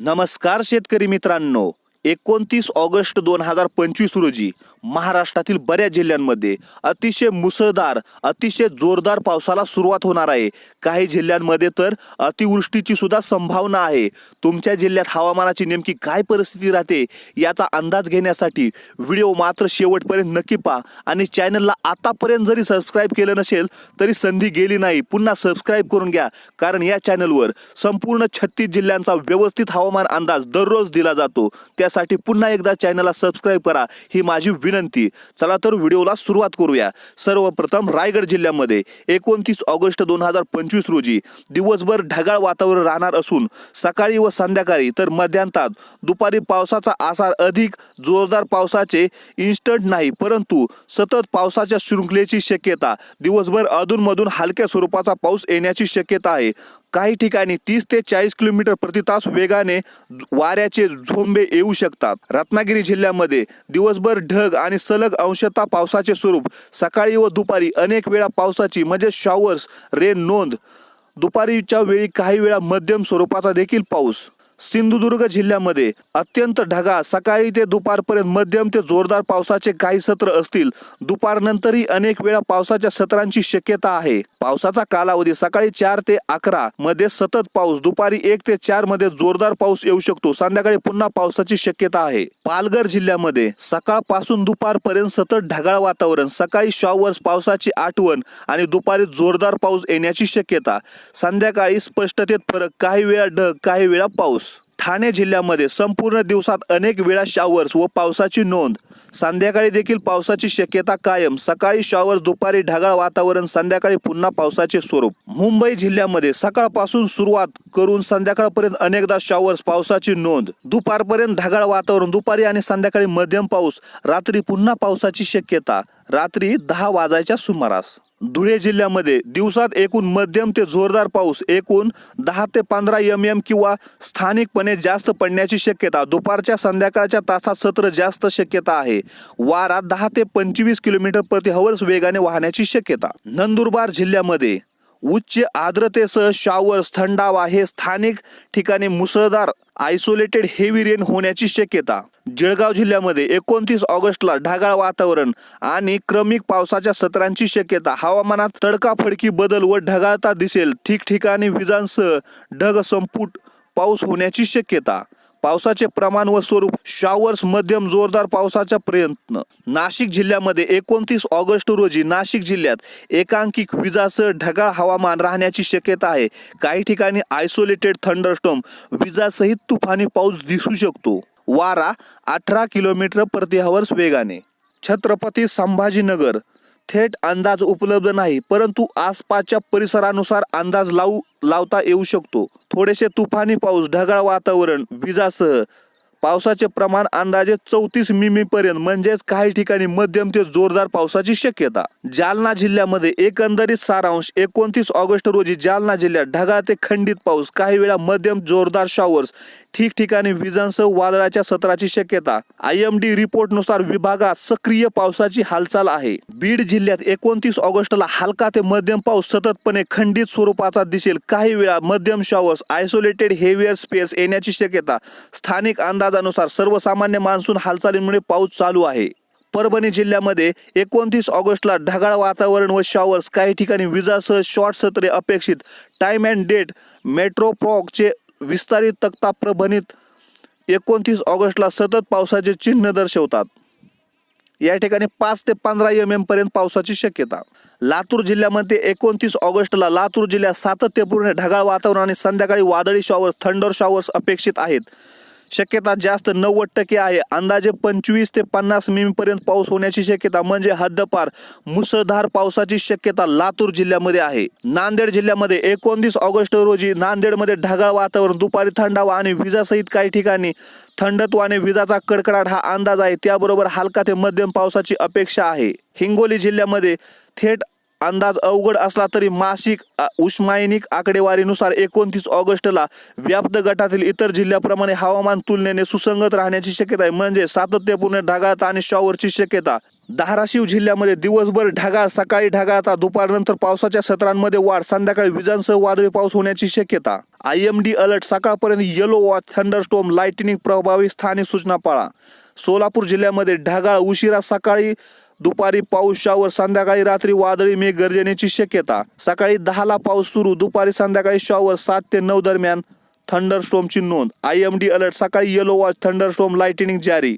नमस्कार शेतकरी मित्रांनो एकोणतीस ऑगस्ट दोन हजार पंचवीस रोजी महाराष्ट्रातील बऱ्याच जिल्ह्यांमध्ये अतिशय मुसळधार अतिशय जोरदार पावसाला सुरुवात होणार आहे. काही जिल्ह्यांमध्ये तर अतिवृष्टीची सुद्धा संभावना आहे. तुमच्या जिल्ह्यात हवामानाची नेमकी काय परिस्थिती राहते याचा अंदाज घेण्यासाठी व्हिडिओ मात्र शेवटपर्यंत नक्की पहा आणि चॅनलला आतापर्यंत जरी सबस्क्राईब केलं नसेल तरी संधी गेली नाही. पुन्हा सबस्क्राईब करून घ्या कारण या चॅनलवर संपूर्ण छत्तीस जिल्ह्यांचा व्यवस्थित हवामान अंदाज दररोज दिला जातो. त्यासाठी पुन्हा एकदा चॅनलला सबस्क्राईब करा. ही माझी विनंती चला तर व्हिडिओला सुरुवात करूया. सर्वप्रथम रायगड जिल्ह्यामध्ये एकोणतीस ऑगस्ट दोन हजार पंचवीस रोजी दिवसभर ढगाळ वातावरण राहणार असून सकाळी व संध्याकाळी तर मध्यांतात दुपारी पावसाचा आसार अधिक जोरदार पावसाचे इन्स्टंट नाही परंतु सतत पावसाच्या शृंखलेची शक्यता दिवसभर अधूनमधून हलक्या स्वरूपाचा पाऊस येण्याची शक्यता आहे. काही ठिकाणी तीस ते चाळीस किलोमीटर प्रति तास वेगाने वाऱ्याचे झोंबे येऊ शकतात. रत्नागिरी जिल्ह्यामध्ये दिवसभर ढग आणि सलग अंशतः पावसाचे स्वरूप. सकाळी व दुपारी अनेक वेळा पावसाची म्हणजे शॉवर्स रेन नोंद. दुपारीच्या वेळी काही वेळा मध्यम स्वरूपाचा देखील पाऊस. सिंधुदुर्ग जिल्ह्यामध्ये अत्यंत ढगाळ सकाळी ते दुपारपर्यंत मध्यम ते जोरदार पावसाचे काही सत्र असतील. दुपारनंतरही अनेक वेळा पावसाच्या सत्रांची शक्यता आहे. पावसाचा कालावधी सकाळी चार ते अकरा मध्ये सतत पाऊस दुपारी एक ते चारमध्ये जोरदार पाऊस येऊ शकतो. संध्याकाळी पुन्हा पावसाची शक्यता आहे. पालघर जिल्ह्यामध्ये सकाळपासून दुपारपर्यंत सतत ढगाळ वातावरण सकाळी शॉवर्स पावसाची आठवण आणि दुपारी जोरदार पाऊस येण्याची शक्यता. संध्याकाळी स्पष्टतेत फरक काही वेळा ढग काही वेळा पाऊस. ठाणे जिल्ह्यामध्ये संपूर्ण दिवसात अनेक वेळा शॉवर्स व पावसाची नोंद. संध्याकाळी देखील पावसाची शक्यता कायम. सकाळी शॉवर्स दुपारी ढगाळ वातावरण संध्याकाळी पुन्हा पावसाचे स्वरूप. मुंबई जिल्ह्यामध्ये सकाळपासून सुरुवात करून संध्याकाळपर्यंत अनेकदा शॉवर्स पावसाची नोंद. दुपारपर्यंत ढगाळ वातावरण दुपारी आणि संध्याकाळी मध्यम पाऊस रात्री पुन्हा पावसाची शक्यता. रात्री दहा वाजायच्या सुमारास. धुळे जिल्ह्यामध्ये दिवसात एकूण मध्यम ते जोरदार पाऊस एकूण दहा ते पंधरा एम एम किंवा स्थानिकपणे जास्त पडण्याची शक्यता. दुपारच्या संध्याकाळच्या तासात सत्र जास्त शक्यता आहे. वारा दहा ते पंचवीस किलोमीटर प्रति हवर्स वेगाने वाहण्याची शक्यता. नंदुरबार जिल्ह्यामध्ये उच्च आर्द्रतेसह शॉवर्स थंडावा हे स्थानिक ठिकाणी मुसळधार आयसोलेटेड हेवी रेन होण्याची शक्यता. जळगाव जिल्ह्यामध्ये एकोणतीस ऑगस्टला ढगाळ वातावरण आणि क्रमिक पावसाच्या सत्रांची शक्यता. हवामानात तडकाफडकी बदल व ढगाळता दिसेल. ठिकठिकाणी विजांसह ढग संपुट पाऊस होण्याची शक्यता. पावसाचे प्रमाण व स्वरूप शॉवर्स मध्यम जोरदार पावसाचा प्रयत्न. नाशिक जिल्ह्यामध्ये एकोणतीस ऑगस्ट रोजी नाशिक जिल्ह्यात एकांकिक विजासह ढगाळ हवामान राहण्याची शक्यता आहे. काही ठिकाणी आयसोलेटेड थंडरस्टॉम विजासहित तुफानी पाऊस दिसू शकतो. वारा अठरा किलोमीटर प्रति हवर्स वेगाने. छत्रपती संभाजीनगर. थेट अंदाज उपलब्ध नाही परंतु आसपासच्या परिसरानुसार अंदाज लावू लावता येऊ शकतो. थोडेसे तुफानी पाऊस ढगाळ वातावरण विजासह पावसाचे प्रमाण अंदाजे चौतीस मिमी पर्यंत म्हणजेच काही ठिकाणी मध्यम ते जोरदार पावसाची शक्यता. जालना जिल्ह्यामध्ये एकंदरीत सारांश एकोणतीस ऑगस्ट रोजी जालना जिल्ह्यात ढगाळ ते खंडित पाऊस काही वेळा मध्यम जोरदार शॉवर्स ठिकठिकाणी विजांसह वादळाच्या सत्राची शक्यता. आय एम डी रिपोर्टनुसार विभागात सक्रिय पावसाची हालचाल आहे. बीड जिल्ह्यात एकोणतीस ऑगस्टला हलका ते मध्यम पाऊस सततपणे खंडित स्वरूपाचा दिसेल. काही वेळा मध्यम शॉवर्स आयसोलेटेड हेवियर स्पेस येण्याची शक्यता. स्थानिक अंदाज अंदाजानुसार सर्वसामान्य मान्सून हालचालींमुळे पाऊस चालू आहे. परभणी जिल्ह्यामध्ये एकोणतीस ऑगस्टला ढगाळ वातावरण व शॉवर्स काही ठिकाणी विजासह शॉर्ट सत्रे अपेक्षित. टाईम अँड डेट मेट्रोप्रॉकचे विस्तारित तक्ता प्रभणीत एकोणतीस ऑगस्टला सतत पावसाचे चिन्ह दर्शवतात. या ठिकाणी पाच ते पंधरा एम एम पर्यंत पावसाची शक्यता. लातूर जिल्ह्यामध्ये एकोणतीस ऑगस्टला लातूर जिल्ह्यात सातत्यपूर्ण ढगाळ वातावरण आणि संध्याकाळी वादळी शॉवर्स थंडर शॉवर्स अपेक्षित आहेत. शक्यता जास्त नव्वद टक्के आहे. अंदाजे पंचवीस ते पन्नास मिमी पर्यंत पाऊस होण्याची शक्यता म्हणजे हद्दपार मुसळधार पावसाची शक्यता लातूर जिल्ह्यामध्ये आहे. नांदेड जिल्ह्यामध्ये एकोणतीस ऑगस्ट रोजी नांदेडमध्ये ढगाळ वातावरण दुपारी थंडावा आणि विजासहित काही ठिकाणी थंडत्व आणि विजाचा कडकडाट हा अंदाज आहे. त्याबरोबर हलका ते मध्यम पावसाची अपेक्षा आहे. हिंगोली जिल्ह्यामध्ये थेट अंदाज अवघड असला तरी मासिक उष्मायनिक आकडेवारीनुसार एकोणतीस ऑगस्टला व्याप्त गटातील इतर जिल्ह्याप्रमाणे हवामान तुलनेने सुसंगत राहण्याची शक्यता आहे. म्हणजे सातत्यपूर्ण ढगाळता आणि शॉवरची शक्यता. धाराशिव जिल्ह्यामध्ये दिवसभर ढगाळ सकाळी ढगाळ आता दुपारनंतर पावसाच्या सत्रांमध्ये वाढ संध्याकाळी विजांसह वादळी पाऊस होण्याची शक्यता. आय एम डी अलर्ट सकाळपर्यंत येलो वॉच थंडरस्टोम लाइटनिंग प्रभावी स्थानिक सूचना पाळा. सोलापूर जिल्ह्यामध्ये ढगाळ उशिरा सकाळी दुपारी पाऊस शावर संध्याकाळी रात्री वादळी मेघ गर्जनेची शक्यता. सकाळी दहाला पाऊस सुरू दुपारी संध्याकाळी शॉवर सात ते नऊ दरम्यान थंडरस्टोमची नोंद. आय एम डी अलर्ट सकाळी येलो वॉच थंडरस्टोम लाइटनिंग जारी.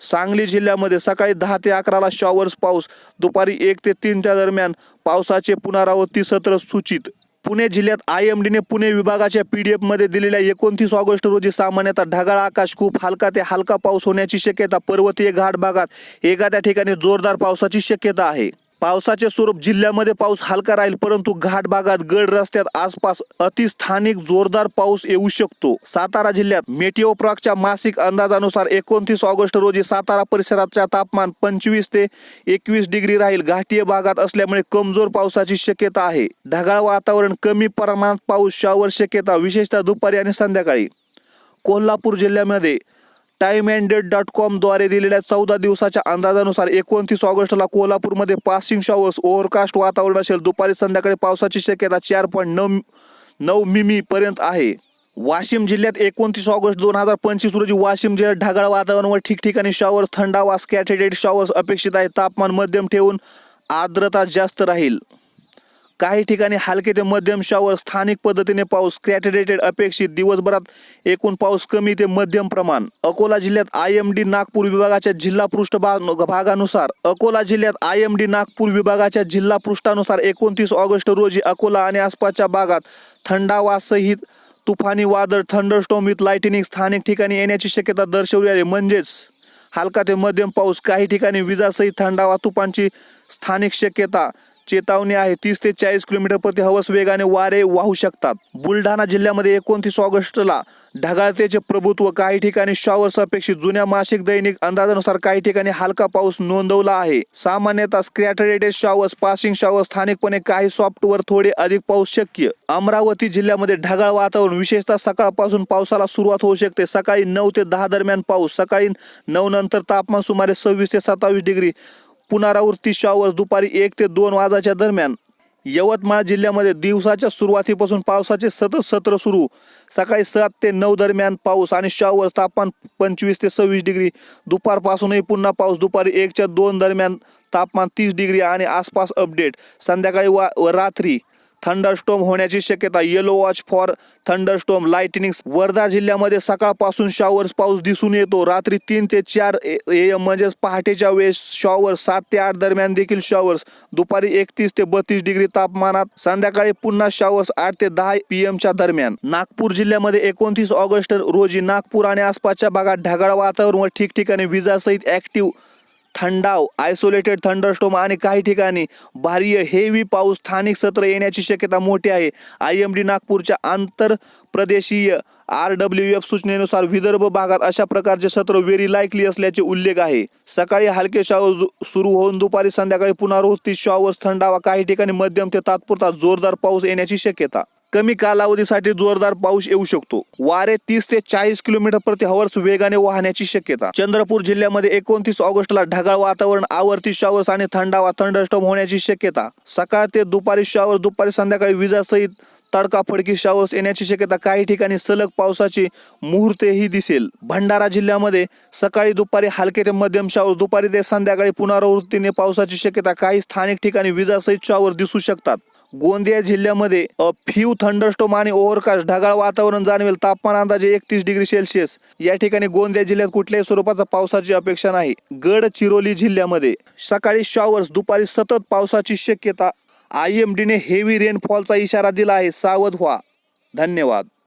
सांगली जिल्ह्यामध्ये सकाळी दहा ते अकराला शॉवर्स पाऊस दुपारी एक ते तीनच्या दरम्यान पावसाचे पुनरावृत्ती सत्र सूचित. पुणे जिल्ह्यात आय एम डीने पुणे विभागाच्या पी डी एफमध्ये दिलेल्या एकोणतीस ऑगस्ट रोजी सामान्यतः ढगाळ आकाश खूप हलका ते हलका पाऊस होण्याची शक्यता पर्वतीय घाट भागात एखाद्या ठिकाणी जोरदार पावसाची शक्यता आहे. पावसाचे स्वरूप जिल्ह्यामध्ये पाऊस हलका राहील परंतु घाट भागात गड रस्त्यात आसपास अतिस्थानिक जोरदार पाऊस येऊ शकतो. सातारा जिल्ह्यात मेटिओप्रॉकच्या मासिक अंदाजानुसार एकोणतीस ऑगस्ट रोजी सातारा परिसराच्या तापमान पंचवीस ते एकवीस डिग्री राहील. घाटीय भागात असल्यामुळे कमजोर पावसाची शक्यता आहे. ढगाळ वातावरण कमी प्रमाणात पाऊस शावर शक्यता विशेषतः दुपारी आणि संध्याकाळी. कोल्हापूर जिल्ह्यामध्ये टाइम अँड डेट डॉट कॉमद्वारे दिलेल्या चौदा दिवसाच्या अंदाजानुसार एकोणतीस ऑगस्टला कोल्हापूरमध्ये पासिंग शॉवर्स ओव्हरकास्ट वातावरण असेल. दुपारी संध्याकाळी पावसाची शक्यता चार पॉईंट नऊ नऊ मिमी पर्यंत आहे. वाशिम जिल्ह्यात एकोणतीस ऑगस्ट दोन हजार पंचवीस रोजी वाशिम जिल्ह्यात ढगाळ वातावरणावर ठिकठिकाणी शॉवर्स थंडावा स्कॅटेडेड शॉवर्स अपेक्षित आहे. तापमान मध्यम ठेवून आर्द्रता जास्त राहील. काही ठिकाणी हलके ते मध्यम शावर स्थानिक पद्धतीने पाऊस स्क्रॅटेडेटेड अपेक्षित दिवसभरात एकूण पाऊस कमी ते मध्यम प्रमाण. अकोला जिल्ह्यात आय एम डी नागपूर विभागाच्या जिल्हा पृष्ठभाग भागानुसार अकोला जिल्ह्यात आय एम डी नागपूर विभागाच्या जिल्हा पृष्ठानुसार एकोणतीस ऑगस्ट रोजी अकोला आणि आसपासच्या भागात थंडावासहित तुफानी वादळ थंडरस्टॉम विथ लाइटनिंग स्थानिक ठिकाणी येण्याची शक्यता दर्शवली आहे. म्हणजेच हलका ते मध्यम पाऊस काही ठिकाणी विजासहित थंडावा तुफानची स्थानिक शक्यता चेतावणी आहे. तीस ते चाळीस किलोमीटर प्रति हवस वेगाने वारे वाहू शकतात. बुलढाणा जिल्ह्यामध्ये एकोणतीस ऑगस्टला ढगाळतेचे प्रभुत्व काही ठिकाणी शॉवर्स अपेक्षित. जुन्या मासिक दैनिक अंदाजानुसार काही ठिकाणी हलका पाऊस नोंदवला आहे. सामान्यतः स्क्रॅटरेटेड शॉवर्स पासिंग शॉवर्स स्थानिकपणे काही सॉफ्टवर थोडे अधिक पाऊस शक्य. अमरावती जिल्ह्यामध्ये ढगाळ वातावरण विशेषतः सकाळपासून पावसाला सुरुवात होऊ शकते. सकाळी नऊ ते दहा दरम्यान पाऊस सकाळी नऊ नंतर तापमान सुमारे सव्वीस ते सत्तावीस डिग्री. पुनरावृत्ती शॉवर्स दुपारी एक ते दोन वाजाच्या दरम्यान. यवतमाळ जिल्ह्यामध्ये दिवसाच्या सुरुवातीपासून पावसाचे सतत सत्र सुरू. सकाळी सात ते नऊ दरम्यान पाऊस आणि शॉवर्स तापमान पंचवीस ते सव्वीस डिग्री. दुपारपासूनही पुन्हा पाऊस दुपारी एकच्या दोन दरम्यान तापमान तीस डिग्री आणि आसपास अपडेट संध्याकाळी वा व रात्री थंडरस्टोम होण्याची शक्यता. Yellow watch for thunderstorm lightning Wardha जिल्ह्यामध्ये सकाळपासून शॉवर्स पाऊस दिसून येतो. रात्री तीन ते चार ए एम म्हणजेच पहाटेच्या वेळेस शॉवर्स सात ते आठ दरम्यान देखील शॉवर्स दुपारी एकतीस ते बत्तीस डिग्री तापमानात. संध्याकाळी पुन्हा शॉवर्स आठ ते दहा पी एमच्या दरम्यान. नागपूर जिल्ह्यामध्ये एकोणतीस ऑगस्ट रोजी नागपूर आणि आसपासच्या भागात ढगाळ वातावरण व ठिकठिकाणी विजासहित ऍक्टिव्ह थंडाव आयसोलेटेड थंडरस्टोम आणि काही ठिकाणी भारी हेवी पाऊस स्थानिक सत्र येण्याची शक्यता मोठी आहे. आय एम डी नागपूरच्या आंतर प्रदेशीय आर डब्ल्यू एफ सूचनेनुसार विदर्भ भागात अशा प्रकारचे सत्र व्हेरी लाईकली असल्याचे उल्लेख आहे. सकाळी हलके शॉवर सुरू होऊन दुपारी संध्याकाळी पुनरावृत्ती शॉवर्स थंडावा काही ठिकाणी मध्यम ते तात्पुरता जोरदार पाऊस येण्याची शक्यता. कमी कालावधीसाठी जोरदार पाऊस येऊ शकतो. वारे तीस ते चाळीस किलोमीटर प्रति हवर्स वेगाने वाहण्याची शक्यता. चंद्रपूर जिल्ह्यामध्ये एकोणतीस ऑगस्टला ढगाळ वातावरण आवर्ती शॉवर्स आणि थंडावा थंडस्टॉम होण्याची शक्यता. सकाळ ते दुपारी शॉवर दुपारी संध्याकाळी विजासहित तडकाफडकी शॉवर्स येण्याची शक्यता. काही ठिकाणी सलग पावसाची मुहूर्तेही दिसेल. भंडारा जिल्ह्यामध्ये सकाळी दुपारी हलके ते मध्यम शॉवर्स दुपारी ते संध्याकाळी पुनरावृत्तीने पावसाची शक्यता. काही स्थानिक ठिकाणी विजासहित शॉवर दिसू शकतात. गोंदिया जिल्ह्यामध्ये फ्यू थंडरस्टोम आणि ओव्हरकास्ट ढगाळ वातावरण जाणवेल तापमान अंदाजे एकतीस डिग्री सेल्सिअस. या ठिकाणी गोंदिया जिल्ह्यात कुठल्याही स्वरूपाचा पावसाची अपेक्षा नाही. गडचिरोली जिल्ह्यामध्ये सकाळी शॉवर्स दुपारी सतत पावसाची शक्यता. आय एम डीने हेवी रेनफॉलचा इशारा दिला आहे. सावध व्हा. धन्यवाद.